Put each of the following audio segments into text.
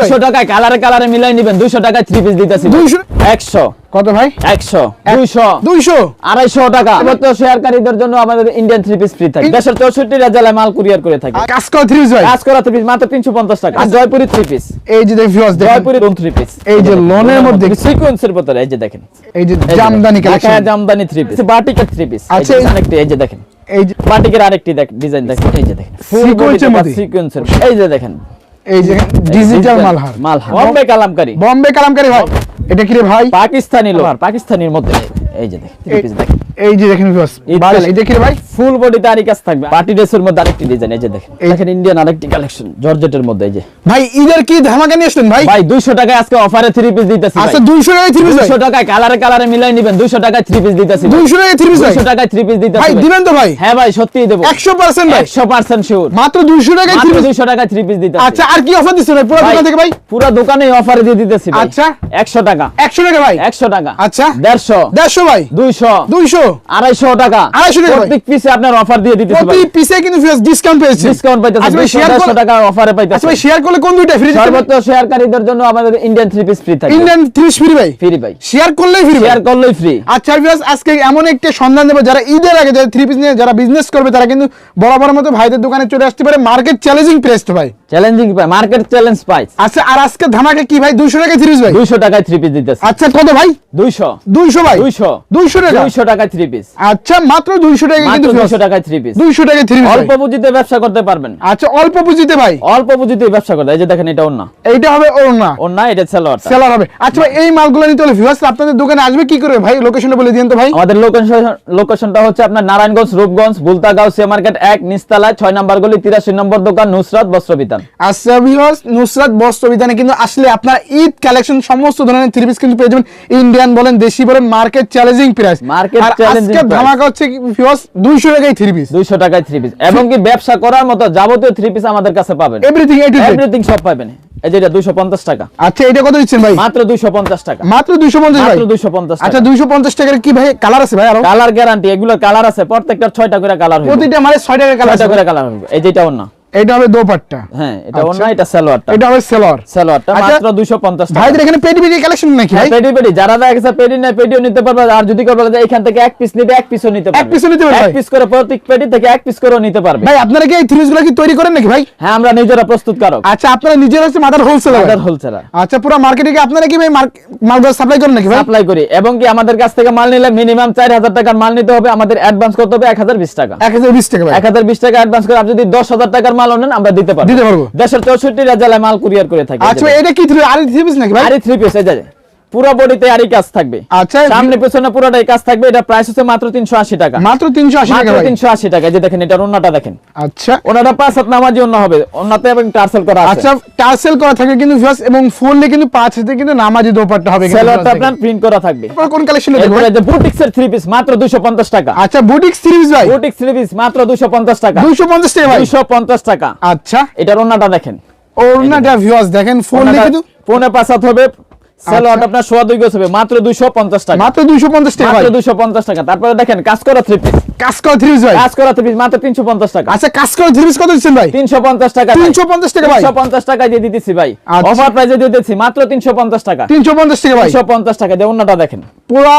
দুশো টাকায় কালারে কালারে মিলাই নিবেন দুশো টাকায় থ্রি পিস দিতেছি 200 একশো কত ভাই একশো দুইশো দুইশো আড়াইশো টাকা তো শেয়ারকারীদের জন্য আমাদের ইন্ডিয়ান থ্রি পিস ফ্রি থাকে দেশের চৌষট্টি জেলায় মাল কুরিয়ার করে থাকে কাজ করা থ্রি ভাই কাজ করা থ্রি পিস মাত্র তিনশো পঞ্চাশ টাকা আর জয়পুরি থ্রি পিস এই যে দেখি ভিউয়ার্স দেখেন জয়পুরি লোন থ্রি পিস এই যে লোনের মধ্যে সিকোয়েন্সের ভিতরে এই যে দেখেন এই যে jamdani collection jamdani three piece বাটিকের থ্রি পিস আচ্ছা, এই- আরেকটি যে দেখেন এই যে বাটিকের আরেকটি ডিজাইন দেখেন এই যে দেখেন। সিকোয়েন্সের এই যে দেখেন এই যে ডিজিটাল মালহার। মালহার। বম্বে কালামকারী। বম্বে কালামকারী ভাই। এটা কি রে ভাই? পাকিস্তানি লোহার পাকিস্তানির মধ্যে। এই যে দেখেন এই যে দেখেন ভিউয়ার্স ভাই collection। এটা কি ভাই? ফুল বডি তারই কাজ থাকবে। পার্টি ড্রেসের মধ্যে আরেকটি ডিজাইন এই যে দেখেন। দেখেন ইন্ডিয়ান আরেকটি কালেকশন জর্জেটের মধ্যে এই যে। ভাই ঈদের কি ধামাকা নিয়ে আসলেন ভাই? ভাই 200 টাকায় আজকে অফারে থ্রি পিস দিতেছি আচ্ছা 200 টাকায় থ্রি পিস 200 টাকায় কালারে কালারে মিলাই নিবেন 200 টাকায় থ্রি পিস দিতেছি 200 টাকায় থ্রি পিস 200 টাকায় থ্রি পিস দিতেছি ভাই দিবেন তো ভাই? হ্যাঁ ভাই সত্যিই দেব। 100% ভাই। 100% শিওর মাত্র 200 টাকায় থ্রি মাত্র পিস 200 টাকায় থ্রি পিস দিতেছি। আচ্ছা আর কি অফার দিচ্ছেন ভাই? পুরো দোকান থেকে ভাই? পুরো দোকানে অফারে দিয়ে দিতেছি ভাই। আচ্ছা। 100 টাকা। 100 টাকা ভাই? 100 টাকা। আচ্ছা। 150 150 ভাই? 200 200 250 টাকা। 250 টাকা প্রত্যেক পিসে আপনার অফার দিয়ে দিতেছি প্রতি পিসে কিন্তু ডিসকাউন্ট পেয়েছে। ডিসকাউন্ট পাইতেছে আচ্ছা ভাই 200 শেয়ার 150 টাকা অফারে আচ্ছা পাইতেছে। শেয়ার করলে কোন দুইটা ফ্রি সর্বোচ্চ শেয়ারকারীদের জন্য আমাদের ইন্ডিয়ান থ্রি পিস ফ্রি থাকে ইন্ডিয়ান থ্রি ফ্রি ভাই। ফ্রি ভাই। শেয়ার করলেই ফ্রি শেয়ার করলেই ফ্রি আচ্ছা ভিউয়ার্স আজকে এমন একটা সন্ধান দেবো যারা ঈদের আগে যারা থ্রি পিস নিয়ে যারা বিজনেস করবে তারা কিন্তু বরাবর মতো ভাইদের দোকানে চলে আসতে পারে। মার্কেট চ্যালেঞ্জিং প্রাইস তো ভাই। চ্যালেঞ্জিং পাই মার্কেট চ্যালেঞ্জ প্রাইস আচ্ছা আর আজকে ধামাকে কি ভাই? 200 টাকায় থ্রি পিস ভাই। 200 টাকায় থ্রি পিস দিতেছে। আচ্ছা কত ভাই? 200 200 ভাই? 200 200 টাকা? 200 টাকায় থ্রি পিস আচ্ছা মাত্র 200 টাকা কিন্তু মাত্র viewers। 200 টাকায় থ্রি পিস 200 টাকায় থ্রি পিস অল্প পুঁজিতে ব্যবসা করতে পারবেন। আচ্ছা অল্প পুঁজিতে ভাই। অল্প পুঁজিতে ব্যবসা করতে এই যে দেখেন এটা অন্য এইটা হবে ওর না এটা সালোয়ার সেলার হবে। আচ্ছা ভাই এই মালগুলো নিতে হলে ভিউয়ার্স আপনাদের দোকানে আসবে কি করে ভাই? লোকেশনটা বলে দিন তো ভাই। আমাদের লোকেশন লোকেশনটা হচ্ছে আপনার নারায়ণগঞ্জ রূপগঞ্জ বুলতাগাঁও সে মার্কেট এক নিস্তালায় ছয় নম্বর গলি তিরাশি নম্বর দোকান নুসরাত বস্ত্র বিতান। আচ্ছা ভিউয়ার্স নুসরাত বস্ত্র বিধানে কিন্তু আসলে আপনার ঈদ কালেকশন সমস্ত ধরনের থ্রি পিস কিন্তু পেয়ে যাবেন। ইন্ডিয়ান বলেন দেশি বলেন মার্কেট চ্যালেঞ্জিং প্রাইস challenging আজকে ধামাকা হচ্ছে ভিউয়ার্স 200 টাকায় থ্রি পিস দুইশো টাকায় থ্রি পিস এবং কি ব্যবসা করার মতো যাবতীয় থ্রি পিস আমাদের কাছে পাবেন। Everything A to Z everything সব পাবেন। এই যেটা দুইশো পঞ্চাশ টাকা। আচ্ছা এটা কত দিচ্ছেন ভাই? মাত্র দুইশো পঞ্চাশ টাকা। মাত্র 250 250 আচ্ছা। 250 টাকার কি ভাই? কালার আছে ভাই আরও? কালার গ্যারান্টি এগুলো কালার আছে। প্রত্যেকটা ছয়টা করে কালার হবে প্রতিটা মানে 6 টাকার কালার ছয়টা করে কালার হবে এই যেটা অন্য এটা হবে দোপাট্টা। হ্যাঁ এটা আচ্ছা। অন্য এটা সালোয়ারটা। এটা হবে সেলর সালোয়ারটা আচ্ছা। মাত্র 250 টাকা। ভাইদের এখানে পেটি পেটি কালেকশন নাকি ভাই? পেডি পেডি যারা দেখা পেডি নাই পেডিও নিতে পারবে আর যদি করবে যে এখান থেকে এক পিস নিবে এক পিসও নিতে পারবে। এক piece ও নিতে পারবে এক পিস করে প্রত্যেক পেডি থেকে এক পিস করেও নিতে পারবে। ভাই আপনারা কি এই কি তৈরি করেন নাকি ভাই? হ্যাঁ আমরা নিজেরা প্রস্তুতকারক আচ্ছা আপনারা নিজেরা হচ্ছে মাদার হোলসেলার আমাদের হোলসেলার আচ্ছা পুরো মার্কেটে কি আপনারা কি ভাই মালগুলো সাপ্লাই করেন নাকি ভাই? সাপ্লাই করি এবং কি আমাদের কাছ থেকে মাল নিলে মিনিমাম 4000 টাকার মাল নিতে হবে আমাদের অ্যাডভান্স করতে হবে 1020 টাকা। 1020 টাকা ভাই। 1020 টাকা অ্যাডভান্স করে আপনি যদি 10000 টাকার মাল নেন আমরা দিতে পারব। দিতে পারব। দেশের 64 জেলায় মাল কুরিয়ার করে থাকি। আচ্ছা এটা কি থ্রি আর থ্রি পিস নাকি ভাই? আর থ্রি পিস এই যে পুরো বডিতে আরই কাজ থাকবে। আচ্ছা সামনে পেছনে পুরোটাই কাজ থাকবে এটা প্রাইস হচ্ছে মাত্র 380 টাকা। মাত্র 380 টাকা মাত্র 380 টাকা যে দেখেন এটার ওন্নাটা দেখেন। আচ্ছা। ওনাটা পাঁচ হাত নামাজি অন্য হবে ওন্নাতে এবং টার্সেল করা আছে। আচ্ছা টার্সেল করা থাকে কিন্তু ভিউয়ার্স এবং ফুললি কিন্তু পাঁচ হাতে কিন্তু নামাজি দোপাট্টা হবে কিন্তু সেলোয়ারটা আপনার প্রিন্ট করা থাকবে। দেখেন। এরপর কোন কালেকশন দেখব এরপরে যে বুটিক্স এর থ্রি পিস মাত্র 250 টাকা। আচ্ছা বুটিক্স থ্রি পিস ভাই। বুটিক্স থ্রি পিস মাত্র 250 টাকা। 250 টাকা ভাই। 250 টাকা। আচ্ছা। এটার ওন্নাটা দেখেন। ওনাটা ভিউয়ার্স দেখেন ফুললি ওন্নাটা কিন্তু পৌনে পাঁচ হাত হবে সেলোয়ারটা আপনার সোয়া দুই গজ হবে মাত্র 250 টাকা মাত্র 250 টাকা মাত্র 250 টাকা তারপরে দেখেন কাজ করা থ্রি পিস কাজ করা থ্রি পিস ভাই কাজ করা থ্রি পিস মাত্র 350 টাকা আচ্ছা কাজ করা থ্রি পিস কত দিচ্ছেন ভাই 350 টাকা ভাই। 350 টাকা ভাই 350 টাকা দিয়ে দিতেছি ভাই আচ্ছা। অফার প্রাইসে দিয়ে দিতেছি মাত্র 350 টাকা 350 টাকা ভাই 350 টাকা দিয়ে ওন্নাটা দেখেন পুরা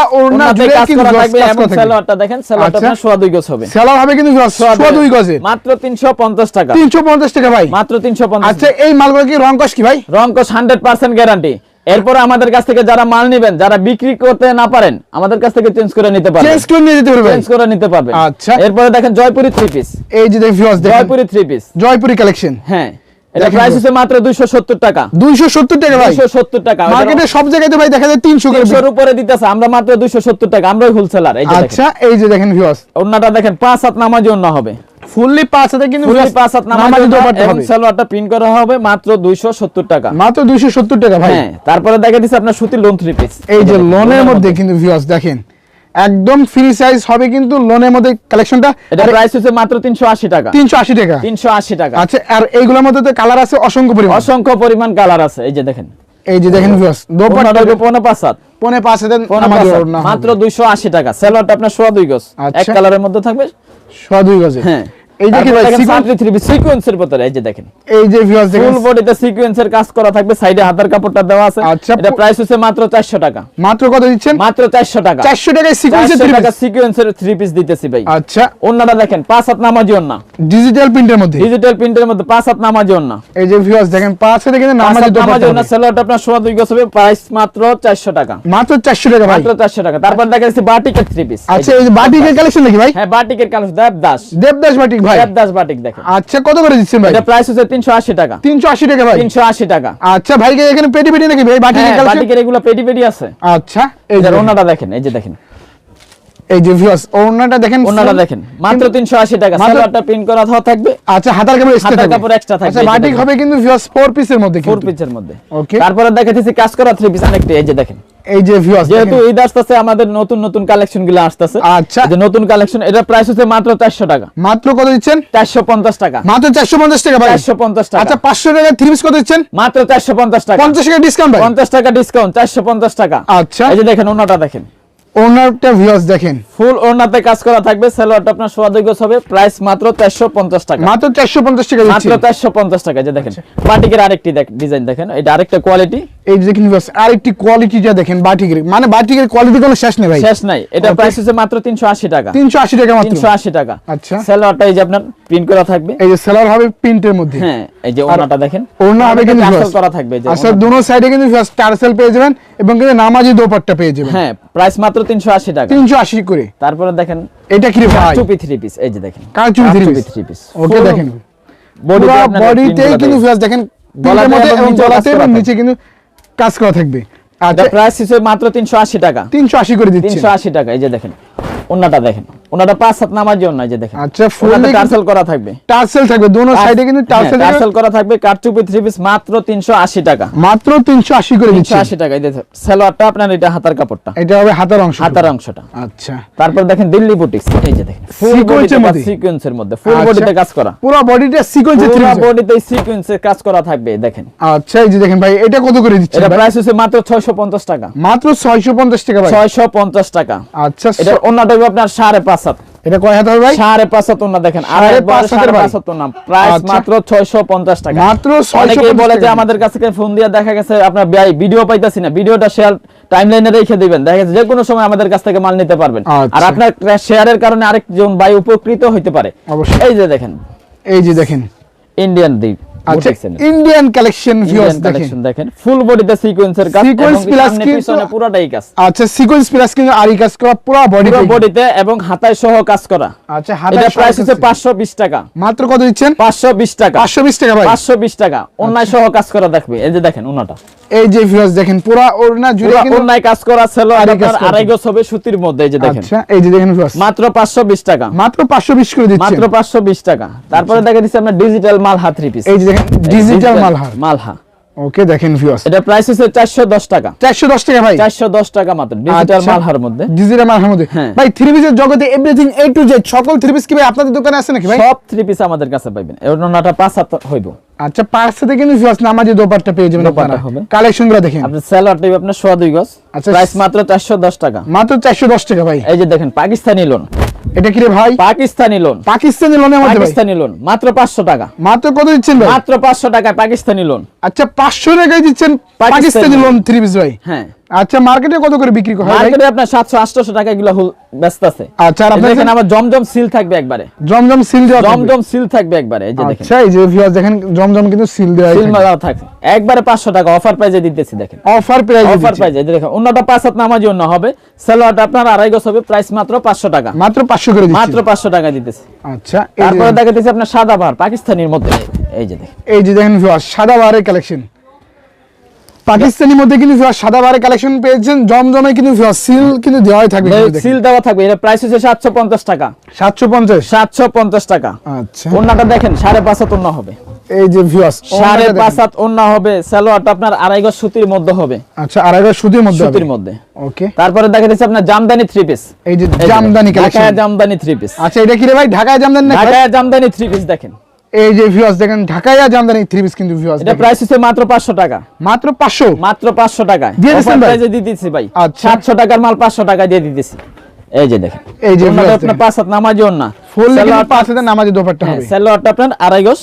জুড়ে কাজ কিন্তু করা থাকবে এবং সালোয়ারটা দেখেন সালোয়ারটা আচ্ছা। আপনার সোয়া দুই গজ হবে হবে কিন্তু সোয়া দুই গজে মাত্র 350 টাকা 350 টাকা ভাই মাত্র 350 আচ্ছা এই মালগুলো কি রং কস কি ভাই রংকশ 100% গ্যারান্টি এরপর আমাদের কাছ থেকে যারা মাল নেবেন যারা বিক্রি করতে না পারেন আমাদের কাছ থেকে চেঞ্জ করে নিতে পারবেন। চেঞ্জ করে নিয়ে যেতে পারবে চেঞ্জ করে নিতে পারবেন। আচ্ছা। এরপর দেখেন জয়পুরি থ্রি পিস এই যে দেখেন Jaipuri three piece Jaipuri collection হ্যাঁ। এটা প্রাইস হচ্ছে মাত্র 270 টাকা। 270 টাকা ভাই। 270 টাকা মার্কেটে সব ভাই দেখা যায় 300 করে। তিনশোর উপরে দিতেছে আমরা মাত্র 270 টাকা আমরাই হোলসেলার এই যে দেখেন। আচ্ছা এই যে দেখেন ভিউয়ার্স ওন্নাটা দেখেন পাঁচ হাত নামাজি অন্য হবে। ফুললি পাঁচ হাতে কিন্তু ফুললি viewers পাঁচ হাত নামাজি নামাজি দোপাট্টা এবং হবে। সালোয়ারটা প্রিন্ট করা হবে মাত্র 270 টাকা। মাত্র 270 টাকা ভাই। হ্যাঁ তারপরে দেখা দিচ্ছে আপনার সুতির লোন থ্রি পিস এই যে লোনের মধ্যে কিন্তু ভিউয়ার্স দেখেন। একদম ফ্রি সাইজ হবে কিন্তু লোনের মধ্যে কালেকশনটা এটা প্রাইস হচ্ছে মাত্র 380 টাকা। 380 টাকা। 380 টাকা। আচ্ছা আর এইগুলোর মধ্যে তো কালার আছে অসংখ্য পরিমাণ। অসংখ্য পরিমাণ কালার আছে এই যে দেখেন। এই যে দেখেন ভিউয়ার্স দোপাট্টা হবে পাঁচ হাত পনে পাঁচ দেন মাত্র 280 টাকা। সেলরটা আপনার সোয়া দুই গজ। এক আচ্ছা। কালারের মধ্যে থাকবে? সোয়া দুই গজে। হ্যাঁ। এই সিকোয়েন্সের ভিতরে এই যে দেখেন। এই যে ভিউয়ার্স দেখেন। ফুল বডিতে সিকোয়েন্সের কাজ করা থাকবে সাইডে হাতের কাপড়টা দেওয়া আছে। আচ্ছা, এটা প্রাইস হচ্ছে মাত্র 400 টাকা। মাত্র কত দিচ্ছেন? মাত্র 400 টাকা। 400 টাকায় সিকোয়েন্সের 400 থ্রি টাকা সিকোয়েন্সের পিস দিতেছি ভাই। আচ্ছা। ওন্নাটা দেখেন পাঁচ হাত নামাজি ওন্না ডিজিটাল প্রিন্টের মধ্যে। ডিজিটাল প্রিন্টের মধ্যে পাঁচ হাত নামাজি ওন্না এই যে ভিউয়ার্স দেখেন পাঁচ হাতে কিন্তু নামাজি ওন্না। আপনার সোয়া দুই গজ হবে প্রাইস মাত্র 400 টাকা। মাত্র 400 টাকা ভাই। মাত্র 400 টাকা। তারপর দেখা যাচ্ছে বাটিকের থ্রি পিস আচ্ছা এই বাটিকের কালেকশন নাকি ভাই? হ্যাঁ বাটিকের কালার দেবদাস। দেবদাস বাটিক ভাই। দেবদাস বাটিক দেখেন। আচ্ছা কত করে দিচ্ছেন ভাই? এটা প্রাইস হচ্ছে 380 টাকা। 380 টাকা ভাই? 380 টাকা। আচ্ছা ভাই এখানে পেটি পেটি নাকি? ভাই বাটিকের কালেকশন? বাটিকের এগুলো পেটি পেটি আছে। আচ্ছা এই যে যে দেখেন এই যে দেখেন। এই যে ভিউয়ার্স ওড়নাটা দেখেন ওন্নাটা দেখেন মাত্র 380 টাকা সালোয়ারটা প্রিন্ট করা থাকা থাকবে। আচ্ছা হাতার কাপড় এক্সট্রা থাকবে। কাপড় extra থাকবে, আচ্ছা বাটিক হবে কিন্তু ভিউয়ার্স ফোর পিসের মধ্যে ফোর পিসের মধ্যে। ওকে তারপরে দেখাতেছি কাজ করা থ্রি পিস আরেকটি এই যে দেখেন। এই যে ভিউয়ার্স যেহেতু ঈদ আসতেছে আমাদের নতুন নতুন কালেকশনগুলো আসতেছে। আচ্ছা। যে নতুন কালেকশন এটা প্রাইস হচ্ছে মাত্র 400 টাকা। মাত্র কত দিচ্ছেন? 450 টাকা। মাত্র 450 টাকা ভাই। 450 টাকা। আচ্ছা 500 টাকা থ্রি পিস কত দিচ্ছেন? মাত্র 450 টাকা। 50 টাকা ডিসকাউন্ট ভাই। 50 টাকা ডিসকাউন্ট 450 টাকা। আচ্ছা। এই যে দেখেন ওনাটা দেখেন। ওনারটা ভিউয়ার্স দেখেন। ফুল ওনাতে কাজ করা থাকবে সালোয়ারটা আপনার সোয়া দুই হবে প্রাইস মাত্র 450 টাকা। মাত্র 450 টাকা মাত্র 450 টাকা যে দেখেন। পাটিকের আরেকটি ডিজাইন দেখেন এটা আরেকটা কোয়ালিটি এই যে দেখেন ভিউয়ার্স আরেকটি কোয়ালিটিটা দেখেন বাটিকের। মানে বাটিকের কোয়ালিটি কোনো শেষ নেই ভাই। শেষ নাই। এটা প্রাইস হচ্ছে মাত্র 380 টাকা। 380 টাকা মাত্র। 380 টাকা। আচ্ছা। সালোয়ারটা এই যে আপনার প্রিন্ট করা থাকবে। এই যে সেলার হবে প্রিন্টের মধ্যে। হ্যাঁ এই যে ওনাটা দেখেন। ওড়না হবে কিন্তু টার্সেল করা থাকবে এই যে আচ্ছা দুনো সাইডে কিন্তু টার্সেল পেয়ে যাবেন এবং কিন্তু নামাজি দোপাট্টা পেয়ে যাবেন। হ্যাঁ প্রাইস মাত্র 380 টাকা। 380 করে। তারপরে দেখেন এটা কি রে ভাই? চুপি থ্রি পিস এই যে দেখেন। কারচুপি three piece three piece okay দেখেন। বডি পুরো কিন্তু দেখেন। গলাতে এবং নিচে কিন্তু কাজ করা থাকবে। আচ্ছা প্রাইস হিসেবে মাত্র 380 টাকা। 380 করে দিচ্ছি 380 টাকা এই যে দেখেন অন্যটা দেখেন। ওনাটা পাঁচ নামার জন্য যে দেখেন। আচ্ছা টার্সেল করা থাকবে। টার্সেল থাকবে দুনো সাইডে কিন্তু টার্সেল টার্সেল করা থাকবে থ্রি পিস মাত্র 380 টাকা। মাত্র 380 করে দিচ্ছেন 380 টাকা এই দেখেন সালোয়ারটা আপনার এটা হাতার কাপড়টা। এটা হবে হাতার অংশ। হাতার অংশটা। আচ্ছা। তারপর দেখেন দিল্লি বুটিক্স এই যে দেখেন। ফুল বডিতে মধ্যে? সিকোয়েন্সের মধ্যে ফুল আচ্ছা। বডিতে কাজ করা। পুরো বডিটা সিকোয়েন্সে পুরো বডিতে সিকোয়েন্সে কাজ করা থাকবে দেখেন। আচ্ছা এই যে দেখেন ভাই এটা কত করে দিচ্ছেন এটা? প্রাইস হচ্ছে মাত্র 650 টাকা। মাত্র 650 টাকা ভাই। 650 টাকা। আচ্ছা এটা হবে আপনার সাড়ে পাঁচ হাত এটা কয় হাত হবে ভাই? সাড়ে পাঁচ হাত ওনা দেখেন সাড়ে পাঁচ হাতের সাড়ে ভাই। পাঁচ হাত ওনা প্রাইস আচ্ছা। মাত্র 650 টাকা। মাত্র অনেকেই বলে যে আমাদের কাছ ফোন দিয়ে দেখা গেছে আপনার ভিডিও পাইতাছি না। ভিডিওটা শেয়ার টাইমলাইনে রেখে দিবেন। দেখা গেছে যে কোনো সময় আমাদের কাছ থেকে মাল নিতে পারবেন। আচ্ছা। আর আপনার শেয়ারের কারণে আরেকজন ভাই উপকৃত হইতে পারে। এই যে দেখেন। এই যে দেখেন। ইন্ডিয়ান দ্বীপ আচ্ছা ইন্ডিয়ান কালেকশন ভিউয়ার্স দেখেন। দেখেন ফুল বডিতে সিকোয়েন্সের কাজ Sequence এবং plus সামনে কিন্তু- পিছনে পুরোটাই কাজ আচ্ছা সিকোয়েন্স প্লাস কিন্তু আরি কাজ করা পুরো বডি পুরো বডিতে এবং হাতায় সহ কাজ করা। আচ্ছা হাতে এটা প্রাইস হচ্ছে 520 টাকা। মাত্র কত দিচ্ছেন? 520 টাকা। 520 টাকা ভাই। 520 টাকা। অন্যায় সহ কাজ করা দেখবে। এই যে দেখেন ওনাটা। এই যে ভিউয়ার্স দেখেন পুরো ওড়না জুড়ে পুরো কিন্তু অন্যায় কাজ করা ছিল আড়াই কাজ আপনার আড়াই গজ হবে সুতির মধ্যে এই যে দেখেন। আচ্ছা এই যে দেখেন ভিউয়ার্স মাত্র 520 টাকা। মাত্র 520 করে দিচ্ছেন। মাত্র 520 টাকা। তারপরে দেখা দিচ্ছে ডিজিটাল থ্রি পিস এই যে ডিজিটাল মালহার মালহা। ওকে দেখেন ভিউয়ার্স এটা প্রাইস হচ্ছে 410 টাকা। 410 টাকা ভাই। 410 টাকা মাত্র ডিজিটাল আচ্ছা। মালহার মধ্যে। ডিজিটাল মালহার মধ্যে। হ্যাঁ। ভাই থ্রি পিসের জগতে এভরিথিং এ টু জেড সকল থ্রি পিস কি ভাই আপনাদের দোকানে আছে নাকি ভাই? সব থ্রি পিস আমাদের কাছে পাইবেন। এর ওনাটা পাঁচ হাত হইব। আচ্ছা পাঁচ সাথে কিন্তু ভিউয়ার্স নামাজি দোপাট্টা পেয়ে যাবেন আপনারা। হবে। কালেকশন দেখেন। টাইপ আপনার সোয়া দুই গজ। আচ্ছা। প্রাইস মাত্র 410 টাকা। মাত্র 410 টাকা ভাই। এই যে দেখেন পাকিস্তানি লোন এটা কি রে ভাই? পাকিস্তানি লোন পাকিস্তানি ভাই। পাকিস্তানি লোন মাত্র 500 টাকা। মাত্র কত দিচ্ছেন ভাই? মাত্র 500 টাকায় পাকিস্তানি লোন আচ্ছা 500 টাকায় দিচ্ছেন Pakistani lawn. Lawn three piece ভাই। হ্যাঁ। আচ্ছা মার্কেটে কত করে বিক্রি হয় মার্কেটে আপনার 700 800 টাকা এগুলো ব্যস্ত আছে। আচ্ছা আর জমজম সিল থাকবে একবারে। জমজম সিল দেওয়া। জমজম সিল থাকবে একবারে এই যে দেখেন। আচ্ছা এই যে দেখেন জমজম কিন্তু সিল দেওয়া সিল মারা থাকবে একবারে 500 টাকা অফার প্রাইজে দিতেছি দেখেন। অফার প্রাইস অফার প্রাইজে দেখেন অন্যটা পাঁচ হাত নামাজি অন্য হবে। সালোয়ারটা আপনার আড়াই গজ হবে প্রাইস মাত্র 500 টাকা। মাত্র 500 করে মাত্র 500 টাকা দিতেছি। আচ্ছা তারপরে দেখাতেছি আপনার সাদা পাহাড় পাকিস্তানির মধ্যে। এই যে দেখেন। এই যে দেখেন সাদা বারের কালেকশন পাকিস্তানি মধ্যে কিন্তু সাদা বারের কালেকশন পেয়েছেন জমজমে কিন্তু সিল কিন্তু দেওয়াই থাকবে। সিল দেওয়া থাকবে। এটা প্রাইস হচ্ছে 750 টাকা। 750 750 টাকা। আচ্ছা। ওন্নাটা দেখেন ওন্না হবে। এই যে ভিউয়ার্স সাড়ে পাঁচ হাত ওন্না হবে সালোয়ারটা আপনার আড়াই গজ সুতির মধ্যে হবে। আচ্ছা আড়াইটা সুতির মধ্যে সুতির মধ্যে। ওকে তারপরে দেখা যাচ্ছে আপনার জামদানি থ্রি পিস এই যে জামদানি কালেকশন ঢাকায় জামদানি থ্রি পিস আচ্ছা এটা কি রে ভাই ঢাকায় জামদানি না ঢাকায় জামদানি থ্রি পিস দেখেন। এই যে ভিউয়ার্স দেখেন ঢাকায় জামদানি থ্রি পিস কিন্তু ভিউয়ার্স এটা প্রাইস হচ্ছে মাত্র পাঁচশো টাকা। মাত্র 500 মাত্র পাঁচশো টাকায়। দিয়ে দিচ্ছেন ভাই? দিয়ে ভাই। আচ্ছা। সাতশো টাকার মাল পাঁচশো টাকা দিয়ে দিতেছি এই যে দেখেন। এই যে আপনার পাঁচ হাত নামাজি ওন্না ফুল পাঁচ হাজার নামাজি দোপাট্টা হ্যাঁ, হবে। সালোয়ারটা আপনার আড়াই গজ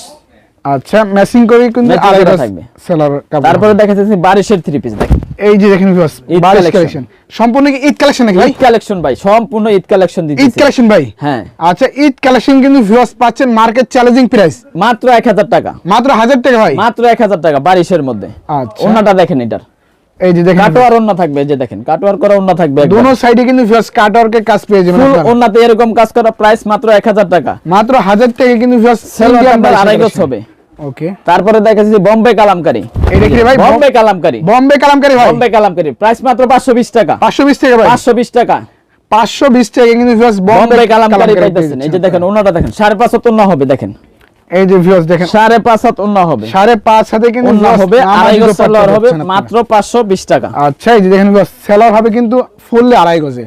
আচ্ছা ম্যাচিং করে কিন্তু গজ থাকবে। সেলার কাপড় তারপরে দেখা যাচ্ছে বারিশের থ্রি পিস দেখেন। এই যে দেখেন ভিউয়ার্স বারিশ কালেকশন সম্পূর্ণ কি ঈদ কালেকশন নাকি ভাই? ঈদ কালেকশন ভাই সম্পূর্ণ ঈদ কালেকশন ঈদ কালেকশন ভাই? হ্যাঁ। আচ্ছা ঈদ কালেকশন কিন্তু ভিউয়ার্স পাচ্ছেন মার্কেট চ্যালেঞ্জিং প্রাইস মাত্র এক হাজার টাকা। মাত্র হাজার টাকা ভাই? মাত্র এক হাজার টাকা বারিশের মধ্যে। আচ্ছা। ওন্নাটা দেখেন এটার। এই যে দেখেন। ওন্না থাকবে যে দেখেন। কাটোয়ার করা ওন্না থাকবে। দোনো সাইডে কিন্তু ভিউয়ার্স কাটওয়ার্কের কাজ পেয়ে যাবেন ফুল। ওন্নাতে এরকম কাজ করা প্রাইস মাত্র এক হাজার টাকা। মাত্র হাজার টাকা কিন্তু ভিউয়ার্স আপনার আড়াই গজ হবে। ওকে তারপরে দেখা যাচ্ছে বম্বে কালামকারি। এটা কি রে ভাই? বম্বে কালামকারি। বম্বে কালামকারি ভাই? বম্বে কালামকারি। প্রাইস মাত্র পাঁচশো বিশ টাকা। পাঁচশো বিশ টাকা ভাই। পাঁচশো বিশ টাকা। পাঁচশো বিশ টাকা কিন্তু ভিউয়ার্স বম্বে কালামকারি পাইতেছেন। এই যে দেখেন ওনাটা দেখেন সাড়ে পাঁচ হাত ওন্না হবে দেখেন। এই যে ভিউয়ার্স দেখেন। হাত ওন্না হবে। হাতে কিন্তু ওন্না হবে আড়াই গজ হবে মাত্র পাঁচশো বিশ টাকা। আচ্ছা এই যে দেখেন সেলার হবে কিন্তু ফুললি আড়াই গজে।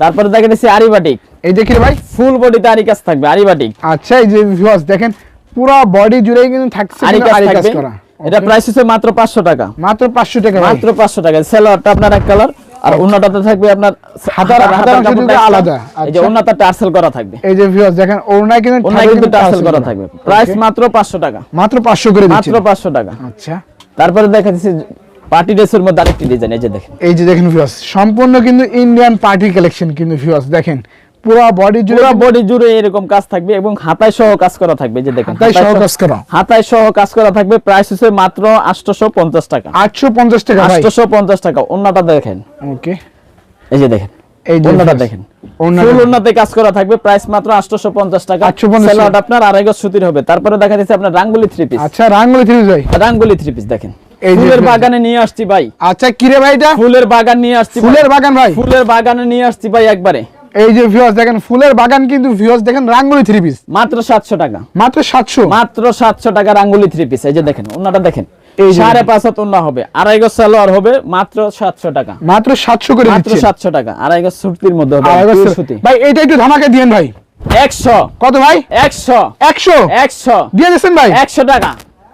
তারপরে দেখা যাচ্ছে আরিবাটিক। এই দেখি ভাই? ফুল বডিতে আরি কাজ থাকবে আরিবাটিক। আচ্ছা এই যে ভিউয়ার্স দেখেন পুরো বডি জুড়েই কিন্তু থাকছে আরি কাজ করা। এটা প্রাইস হচ্ছে মাত্র পাঁচশো টাকা। মাত্র পাঁচশো টাকা মাত্র পাঁচশো টাকা। সেলোয়ারটা আপনার এক কালার আর অন্যটাতে থাকবে আপনার কাপড়টা দুটো একটা, আলাদা, এই যে আচ্ছা। অন্যটা টার্সেল করা থাকবে। এই যে ভিউয়ার্স দেখেন ওড়নায় কিন্তু থাকবে কিন্তু টার্সেল করা থাকবে। প্রাইস মাত্র পাঁচশো টাকা। মাত্র পাঁচশো করে দিচ্ছি। মাত্র দিচ্ছি পাঁচশো টাকা। আচ্ছা। তারপরে দেখা যাচ্ছে পার্টি ড্রেসের মধ্যে আরেকটি ডিজাইন এই যে দেখেন। এই যে দেখেন ভিউয়ার্স সম্পূর্ণ কিন্তু ইন্ডিয়ান পার্টি কালেকশন কিন্তু ভিউয়ার্স দেখেন। পুরো বডি জুড়ে পুরো বডি জুড়ে এরকম কাজ থাকবে এবং হাতায় সহ কাজ করা থাকবে যে দেখেন হাতায় সহ সহ- কাজ করা। হাতায় সহ কাজ করা থাকবে প্রাইস হচ্ছে মাত্র আটশোশো পঞ্চাশ টাকা। আটশো পঞ্চাশ টাকা ভাই। আটশোশো পঞ্চাশ টাকা অন্যটা দেখেন। ওকে। এই যে দেখেন এই যে দেখেন ফুল উন্নতে কাজ করা থাকবে প্রাইস মাত্র 850 টাকা। 850 সেলোয়ার আপনার আড়াই গজ সুতির হবে তারপরে দেখা যাচ্ছে আপনার রাঙ্গুলি থ্রি পিস আচ্ছা রাঙ্গুলি থ্রি ভাই। রাঙ্গুলি থ্রি পিস দেখেন। এই ফুলের বাগানে নিয়ে আসছি ভাই। আচ্ছা কি রে ভাই এটা? ফুলের বাগান নিয়ে আসছি ফুলের বাগান ভাই। ফুলের বাগানে নিয়ে আসছি ভাই একবারে। এই যে ভিউয়ার্স দেখেন ফুলের বাগান কিন্তু ভিউয়ার্স দেখেন রাঙ্গুলি থ্রি পিস মাত্র সাতশো টাকা। মাত্র সাতশো? মাত্র সাতশো টাকা রাঙ্গুলি থ্রি পিস এই যে দেখেন ওনাটা দেখেন। এই যে সাড়ে পাঁচ হাত ওনা হবে। আড়াই গজ সালোয়ার হবে মাত্র সাতশো টাকা। মাত্র সাতশো করে মাত্র দিচ্ছি সাতশো টাকা। আড়াই গজ সুতির মধ্যে হবে ভাই এটা একটু ধামাকা দিয়েন ভাই। একশো। কত ভাই? একশো। একশো। একশো। দিয়ে দিচ্ছেন ভাই? একশো টাকা।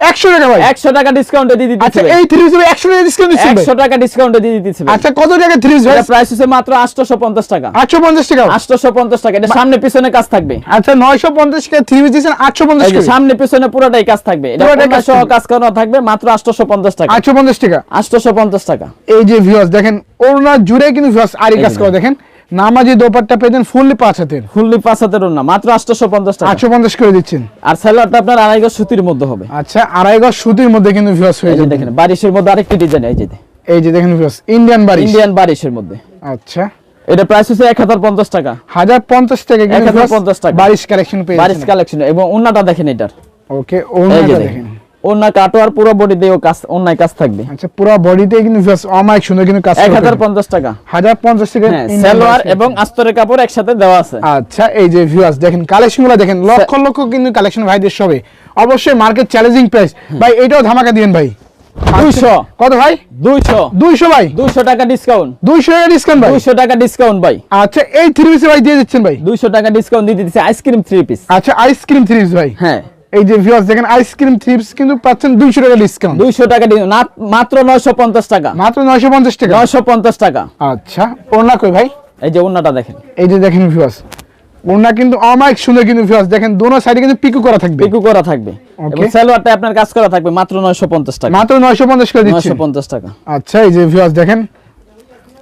একশো টাকা ভাই। একশো টাকা ডিসকাউন্টে দিয়ে দিতেছে আচ্ছা এই থ্রি পিস একশো টাকা ডিসকাউন্ট দিচ্ছেন ভাই? একশো টাকা ডিসকাউন্টে দিয়ে দিতেছে আচ্ছা কত টাকা থ্রি পিস ভাই প্রাইস হচ্ছে মাত্র আটশোশো পঞ্চাশ টাকা। আটশো পঞ্চাশ টাকা। এটা সামনে পিছনে কাজ থাকবে। আচ্ছা নয়শো পঞ্চাশ টাকা থ্রি পিস দিচ্ছেন এই টাকা। সামনে পিছনে পুরোটাই কাজ থাকবে। এটা কাজ সহ থাকবে। কাজ করানো থাকবে মাত্র আটশোশো পঞ্চাশ টাকা। আটশো পঞ্চাশ টাকা। আটশোশো পঞ্চাশ টাকা। এই যে ভিউয়ার্স দেখেন ওড়না জুড়ে কিন্তু ভিউয়ার্স আরি কাজ করে দেখেন। নামাজি দোপাট্টা পেতেন ফুললি পাঁচ হাতের। ফুললি পাঁচ হাতের ওড়না মাত্র আটশোশো পঞ্চাশ টাকা। আটশো পঞ্চাশ করে দিচ্ছেন। আর স্যালোয়ারটা আপনার আড়াই গজ সুতির মধ্যে হবে। আচ্ছা আড়াই গজ সুতির মধ্যে কিন্তু ভিউয়ার্স হয়ে এই যে যাবে। দেখেন বারিশের মধ্যে আরেকটি ডিজাইন এই যে এই যে দেখেন ভিউয়ার্স ইন্ডিয়ান বাড়ি ইন্ডিয়ান বারিশের মধ্যে। আচ্ছা। এটা প্রাইস হচ্ছে এক হাজার পঞ্চাশ টাকা। হাজার পঞ্চাশ টাকা কিন্তু 1050 টাকা। বারিশ কালেকশন পেয়ে বারিশ কালেকশন এবং ওড়নাটা দেখেন এটার। ওকে ওড়নাটা দেখেন। ওড়না কাটোয়ার পুরো কাজ কাজ থাকবে। আচ্ছা পুরো বডিতে কিন্তু সুন্দর কিন্তু কাজ এক করে হাজার দেখেন। পঞ্চাশ টাকা। হাজার পঞ্চাশ টাকা হ্যাঁ সালোয়ার এবং আস্তরের কাপড় একসাথে দেওয়া আছে। আচ্ছা এই যে ভিউয়ার্স দেখেন কালেকশনগুলো দেখেন লক্ষ লক্ষ কিন্তু কালেকশন ভাইদের সবে। অবশ্যই মার্কেট চ্যালেঞ্জিং প্রাইস ভাই এটাও ধামাকা দিয়েন ভাই। দুইশো। কত ভাই? দুইশো। দুইশো ভাই? দুইশো টাকা ডিসকাউন্ট দুইশো টাকা ডিসকাউন্ট ভাই? দুইশো টাকা ডিসকাউন্ট ভাই। আচ্ছা এই থ্রি পিস ভাই দিয়ে দিচ্ছেন ভাই। দুইশো টাকা ডিসকাউন্ট দিয়ে দিতেছে আইসক্রিম থ্রি পিস আচ্ছা আইসক্রিম থ্রি পিস ভাই। হ্যাঁ। এই যে ভিউয়ার্স দেখেন আইসক্রিম থ্রি কিন্তু পাচ্ছেন দুইশো টাকা ডিসকাউন্ট দুইশো টাকা দি- মাত্র নয়শো পঞ্চাশ টাকা। মাত্র নয়শো পঞ্চাশ টাকা? নয়শো পঞ্চাশ টাকা। আচ্ছা ওড়না কই ভাই? এই যে ওড়নাটা দেখেন। এই যে দেখেন ভিউয়ার্স ওড়না কিন্তু অমাইক সুন্দর কিন্তু ভিউয়ার্স দেখেন দোনো সাইডে কিন্তু পিকু করা থাকবে। পিকু করা থাকবে। এবং সালোয়ারটা আপনার কাজ করা থাকবে মাত্র নয়শো পঞ্চাশ টাকা। মাত্র নয়শো পঞ্চাশ করে দিচ্ছি। নয়শো পঞ্চাশ টাকা। আচ্ছা এই যে ভিউয়ার্স দেখেন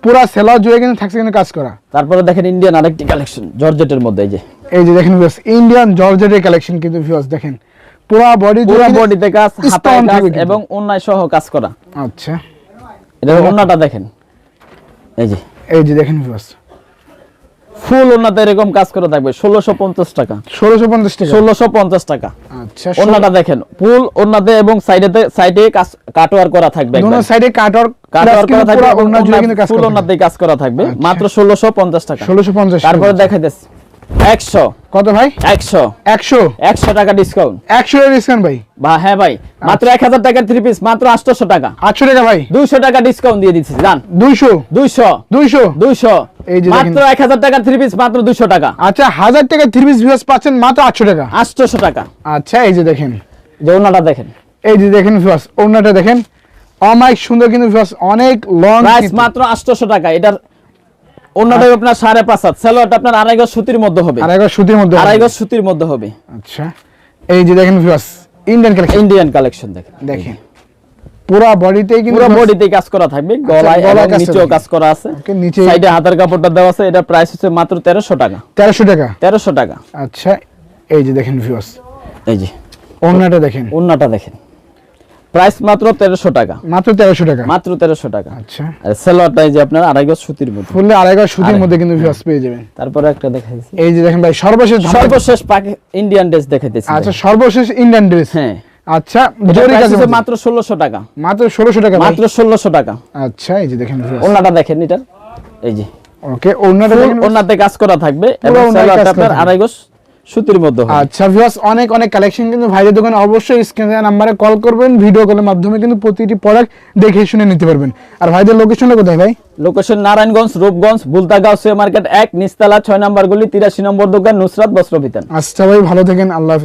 পুরা সেলার জুড়ে কিন্তু থাকছে কিন্তু কাজ করা। তারপরে দেখেন ইন্ডিয়ান আরেকটি কালেকশন জর্জেটের মধ্যে এই যে। এই যে দেখেন ভিউয়ার্স ইন্ডিয়ান জর্জেটের কালেকশন কিন্তু ভিউয়ার্স দেখেন। পুরা বডি পুরো বডিতে কাজ হাতায় কাজ এবং অন্যায় সহ কাজ করা। আচ্ছা। এটা ওন্নাটা দেখেন। এই যে। এই যে দেখেন ভিউয়ার্স ফুল ওন্নাতে এরকম কাজ করে থাকবে ষোলোশো পঞ্চাশ টাকা। ষোলোশো পঞ্চাশ টাকা? ষোলোশো পঞ্চাশ টাকা। আচ্ছা ওন্নাটা দেখেন ফুল ওন্নাতে এবং সাইডেতে সাইডে কাজ কাটওয়ার করা থাকবে দোনো সাইডে কাটর কাটওয়ার করা থাকবে এবং জুড়ে কিন্তু কাজ ফুল করা ওন্নাতে কাজ করা থাকবে আচ্ছা। মাত্র ষোলোশো পঞ্চাশ টাকা। ষোলোশো পঞ্চাশ তারপরে দেখাইতেছে একশো। কত ভাই? একশো। একশো? একশো টাকা ডিসকাউন্ট একশো ডিসকাউন্ট ভাই। বা হ্যাঁ ভাই মাত্র আচ্ছা। এক হাজার টাকার থ্রি পিস মাত্র আটশোশো টাকা। আটশো টাকা ভাই। দুইশো টাকা ডিসকাউন্ট দিয়ে দিচ্ছি জান। দুইশো? দুইশো। দুইশো? দুইশো। এই যে মাত্র এক হাজার টাকার থ্রি পিস মাত্র দুইশো টাকা। আচ্ছা হাজার টাকা থ্রি পিস ভিউয়ার্স পাচ্ছেন মাত্র আটশো টাকা। আটশোশো টাকা। আচ্ছা এই যে দেখেন। যে ওনাটা দেখেন। এই যে দেখেন ভিউয়ার্স ওড়নাটা দেখেন। অমাইক সুন্দর কিন্তু ভিউয়ার্স অনেক লং মাত্র আটশোশো টাকা এটার অন্যটা আপনার সাড়ে পাঁচ হাত। সালোয়ারটা আপনার আড়াই গজ সুতির মধ্যে হবে। আর একবার সুতির মধ্যে আড়াই গজ সুতির মধ্যে হবে। আচ্ছা। এই যে দেখেন viewers Indian collection Indian collection দেখেন। দেখেন। পুরো বডিতেই কিন্তু পুরো বডিতে কাজ করা থাকবে। গলায় গলায় এবং নিচেও কাজ করা আছে। নিচে সাইডে হাতার কাপড়টা দেওয়া আছে। এটা প্রাইস হচ্ছে মাত্র তেরোশো টাকা। তেরোশো টাকা? তেরোশো টাকা। আচ্ছা এই যে দেখেন ভিউয়ার্স এই যে। ওড়নাটা দেখেন। অন্যটা দেখেন। প্রাইস মাত্র তেরোশো টাকা। মাত্র তেরোশো টাকা। মাত্র তেরোশো টাকা। আচ্ছা। আর সেলোয়ারটা এই যে আপনার আড়াই গজ সুতির মধ্যে। ফুললে আড়াইগার সুতির মধ্যে কিন্তু ভিউয়ার্স পেয়ে যাবেন। তারপরে একটা দেখাইছি এই যে দেখেন ভাই সর্বশেষ সর্বশেষ পাকি ইন্ডিয়ান ড্রেস দেখাইতেছি আচ্ছা সর্বশেষ ইন্ডিয়ান ড্রেস হ্যাঁ। আচ্ছা জরি মধ্যে। মাত্র ষোলোশো টাকা। মাত্র ষোলোশো টাকা মাত্র ষোলোশো টাকা। আচ্ছা এই যে দেখেন ওনাটা দেখেন এটা। এই যে। ওকে ওড়নাটা দেখেন ওনাতে কাজ করা থাকবে। এবং সালোয়ারটা আপনার। আড়াই গজ সুতির মধ্যে আচ্ছা ভিউয়ার্স অনেক অনেক কালেকশন কিন্তু ভাইদের দোকানে অবশ্যই স্ক্রিনে নাম্বারে কল করবেন ভিডিও কলের মাধ্যমে কিন্তু প্রতিটি প্রোডাক্ট দেখে শুনে নিতে পারবেন। আর ভাইদের লোকেশনটা কোথায় ভাই? লোকেশন নারায়ণগঞ্জ রূপগঞ্জ বুলতাগাঁও সে মার্কেট এক নিস্তালা ছয় নম্বর গলি তিরাশি নম্বর দোকান নুসরাত বস্ত্র বিতান আচ্ছা ভাই ভালো থাকেন আল্লাহ হাফিজ।